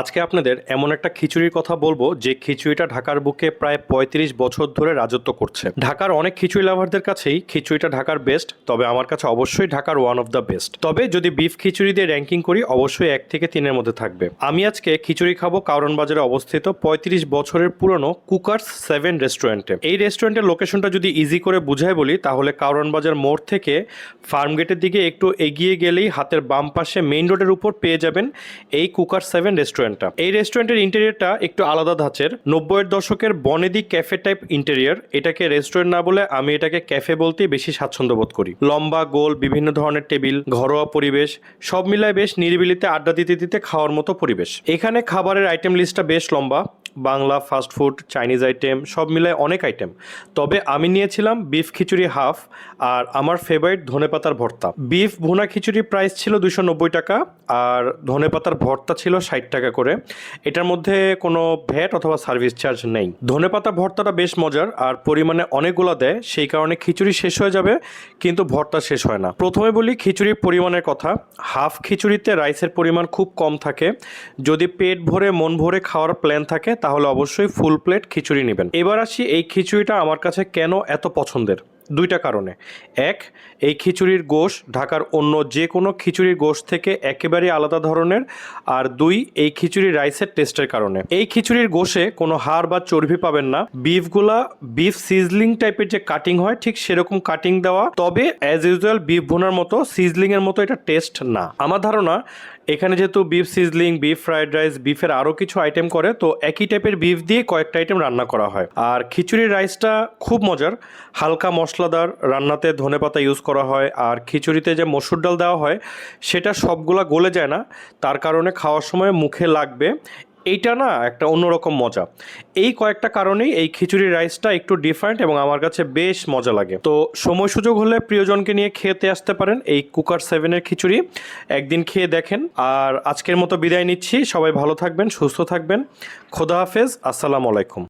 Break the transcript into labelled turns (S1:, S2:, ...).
S1: আজকে আপনাদের এমন একটা খিচুড়ির কথা বলব যে খিচুড়িটা ঢাকার বুকে প্রায় পঁয়ত্রিশ বছর ধরে রাজত্ব করছে। ঢাকার অনেক খিচুড়ি লাভারদের কাছেই খিচুড়িটা ঢাকার বেস্ট তবে আমার কাছে অবশ্যই ঢাকার ওয়ান অফ দ্য বেস্ট তবে যদি বিফ খিচুড়ি দিয়ে র্যাঙ্কিং করি, অবশ্যই এক থেকে তিনের মধ্যে থাকবে। আমি আজকে খিচুড়ি খাব কারণ বাজারে অবস্থিত পঁয়ত্রিশ বছরের পুরনো কুকার্স সেভেন রেস্টুরেন্টে। এই রেস্টুরেন্টের লোকেশনটা যদি ইজি করে বুঝাই বলি, তাহলে কারণ বাজার মোড় থেকে ফার্ম গেটের দিকে একটু এগিয়ে গেলেই হাতের বাম পাশে মেইন রোডের উপর পেয়ে যাবেন এই কুকার সেভেন রেস্টুরেন্টটা এই রেস্টুরেন্টের ইন্টেরিয়রটা একটু আলাদা ধাঁচের। নব্বইয়ের দশকের বনেদি ক্যাফে টাইপ ইন্টেরিয়র এটাকে রেস্টুরেন্ট না বলে আমি এটাকে ক্যাফে বলতেই বেশি স্বাচ্ছন্দ্য বোধ করি। লম্বা, গোল, বিভিন্ন ধরনের টেবিল, ঘরোয়া পরিবেশ, সব মিলায় বেশ নিরিবিলিতে আড্ডা দিতে দিতে খাওয়ার মতো পরিবেশ। এখানে খাবারের আইটেম লিস্টটা বেশ লম্বা। Bangla fast food Chinese item সব মিলায় অনেক আইটেম তবে আমি নিয়েছিলাম বিফ খিচুড়ি হাফ আর আমার ফেভারিট ধনেপাতার ভর্তা। বিফ ভুনা খিচুড়ির প্রাইস ছিল দুশো নব্বই টাকা আর ধনেপাতার ভর্তা ছিল ষাট টাকা করে। এটার মধ্যে কোনো ভ্যাট অথবা সার্ভিস চার্জ নেই। ধনেপাতা ভর্তাটা বেশ মজার আর পরিমাণে অনেকগুলো দেয়, সেই কারণে খিচুড়ি শেষ হয়ে যাবে, কিন্তু ভর্তা শেষ হয় না। প্রথমে বলি খিচুড়ির পরিমাণের কথা। হাফ খিচুড়িতে রাইসের পরিমাণ খুব কম থাকে। যদি পেট ভরে, মন ভরে খাওয়ার প্ল্যান থাকে তাহলে অবশ্যই ফুল প্লেট খিচুড়ি নেবেন। এবার আসি এই খিচুড়িটা আমার কাছে কেন এত পছন্দের? দুইটা কারণে। এক, এই খিচুড়ির গোশ ঢাকার অন্য যে কোনো খিচুড়ির গোশ থেকে একেবারে আলাদা ধরনের। আর দুই, এই খিচুড়ির রাইসের টেস্টের কারণে। এই খিচুড়ির গোশে কোনো হাড় বা চর্বি পাবেন না। বিফগুলা বিফ সিজলিং টাইপের যে কাটিং হয়, ঠিক সেরকম কাটিং দেওয়া। তবে অ্যাজ ইউজুয়াল বিফ ভুনার মতো সিজলিং এর মতো এটা টেস্ট না। আমার ধারণা, এখানে যেহেতু beef sizzling, beef fried rice, বিফের আরও কিছু আইটেম করে, তো একই টাইপের বিফ দিয়ে কয়েকটা আইটেম রান্না করা হয়। আর খিচুড়ির রাইসটা খুব মজার। হালকা মশলাদার রান্নাতে ধনেপাতা ইউজ করা হয়, আর খিচুড়িতে যে মসুর ডাল দেওয়া হয়, সেটা সবগুলা গলে যায় না। তার কারণে খাওয়ার সময় মুখে লাগবে। এইটা না একটা অন্যরকম মজা। এই কয়েকটা কারণেই এই খিচুড়ি রাইসটা একটু ডিফারেন্ট এবং আমার কাছে বেশ মজা লাগে। তো সময় সুযোগ হলে প্রিয়জনকে নিয়ে খেতে আসতে পারেন এই কুকার সেভেনের খিচুড়ি। একদিন খেয়ে দেখেন। আর আজকের মতো বিদায় নিচ্ছি। সবাই ভালো থাকবেন, সুস্থ থাকবেন। খোদা হাফেজ। আসসালামু আলাইকুম।